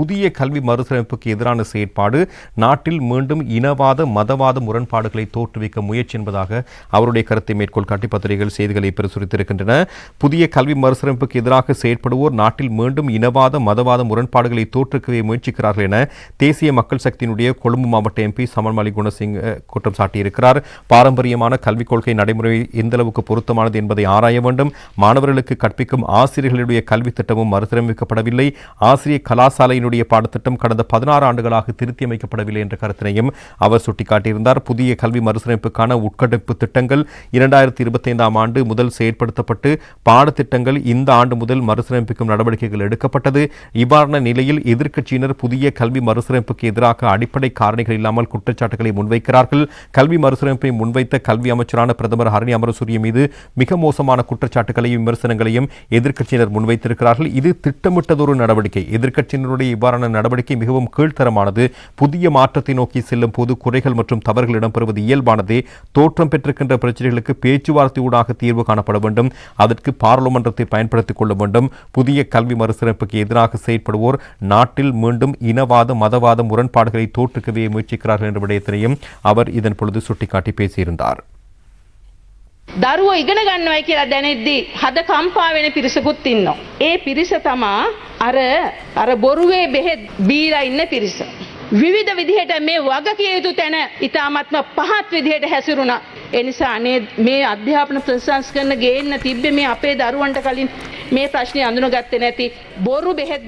புதிய கல்வி மறுசீரமைப்புக்கு எதிரான செயற்பாடு நாட்டில் மீண்டும் இனவாத மதவாத முரண்பாடுகளை தோற்றுவிக்க முயற்சி என்பதாக அவருடைய கருத்தை மேற்கோள் காட்டி பத்திரிகைகள் செய்திகளை பிரசுரித்திருக்கின்றன. புதிய கல்வி மறுசீரமைப்புக்கு எதிராக செயற்படுவோர் நாட்டில் மீண்டும் இனவாத மதவாத முரண்பாடுகளை தோற்றுக்கவே முயற்சிக்கிறார்கள் என தேசிய மக்கள் சக்தியினுடைய கொழும்பு மாவட்ட எம்பி சமன்மாலி குணசிங் குற்றம் சாட்டியிருக்கிறார். பாரம்பரியமான கல்விக் கொள்கை நடைமுறை எந்த அளவுக்கு பொருத்தமானது என்பதை ஆராய வேண்டும். மாணவர்களுக்கு கற்பிக்கும் ஆசிரியர்களுடைய கல்வி திட்டமும் மறுசீரமைக்கப்படவில்லை. ஆசிரியர் கலாசாலையினுடைய பாடத்திட்டம் கடந்த பதினாறு ஆண்டுகளாக திருத்தி அமைக்கப்படவில்லை என்ற கருத்தினையும் அவர் சுட்டிக்காட்டியிருந்தார். புதிய கல்வி மறுசீரமைப்புக்கான உட்கட்டமைப்பு திட்டங்கள் இரண்டாயிரத்தி இருபத்தைந்தாம் ஆண்டு முதல் செயற்படுத்தப்பட்டு பாடத்திட்டங்கள் இந்த ஆண்டு முதல் மறுசீரமைப்புக்கும் நடவடிக்கைகள் எடுக்கப்பட்டது. இவ்வாறான நிலையில் எதிர்க்கட்சியினர் புதிய கல்வி மறுசீரமைப்புக்கு எதிராக அடிப்படை காரணிகள் இல்லாமல் குற்றச்சாட்டுகளை முன்வைக்கிறார்கள். கல்வி மறுசீரமைப்பை முன்வைத்த கல்வி அமைச்சரான பிரதமர் ஹரணி அமரசூரிய மீது மிக மோசமான குற்றச்சாட்டுகளையும் விமர்சனங்களையும் எதிர்க்கட்சியினர் முன்வைத்திருக்கிறார்கள். இது திட்டமிட்டதொரு நடவடிக்கை. எதிர்க்கட்சியினருடைய இவ்வாறான நடவடிக்கை மிகவும் கீழ்த்தரமானது. புதிய மாற்றத்தை நோக்கி செல்லும் போது குறைகள் மற்றும் தவறுகள் இடம்பெறுவது இயல்பானதே. தோற்றம் பெற்றிருக்கின்ற பிரச்சனைகளுக்கு பேச்சுவார்த்தை ஊடாக தீர்வு காணப்பட வேண்டும். அதற்கு பாராளுமன்றத்தை பயன்படுத்திக் கொள்ள வேண்டும். புதிய கல்வி மறுசீரமைப்புக்கு எதிராக செயற்படுவோர் நாட்டில் மீண்டும் இனவாத மதவாத முரண்பாடுகளை தோற்றுக்கவே முயற்சிக்கிறார்கள் என்ற விடயத்தினையும் அவர் இதன் பொழுது சுட்டிக்காட்டி பேசியிருந்தார். දරුවෝ ඉගෙන ගන්නවයි කියලා දැනෙද්දි හද කම්පා වෙන පිරිසකුත් ඉන්නවා. ඒ පිරිස තමා අර අර බොරුවේ බෙහෙත් බීලා ඉන්න පිරිස. විවිධ විදිහට මේ වගකිය යුතු තැන ඉතාමත්ම පහත් විදිහට හැසිරුණා. ඒ නිසා අනේ මේ අධ්‍යාපන ප්‍රසංස්කරන ගේන්න තිබ්බේ මේ අපේ දරුවන්ට කලින් මේ ප්‍රශ්නේ අඳුනගත්තේ නැති බොරු බෙහෙත්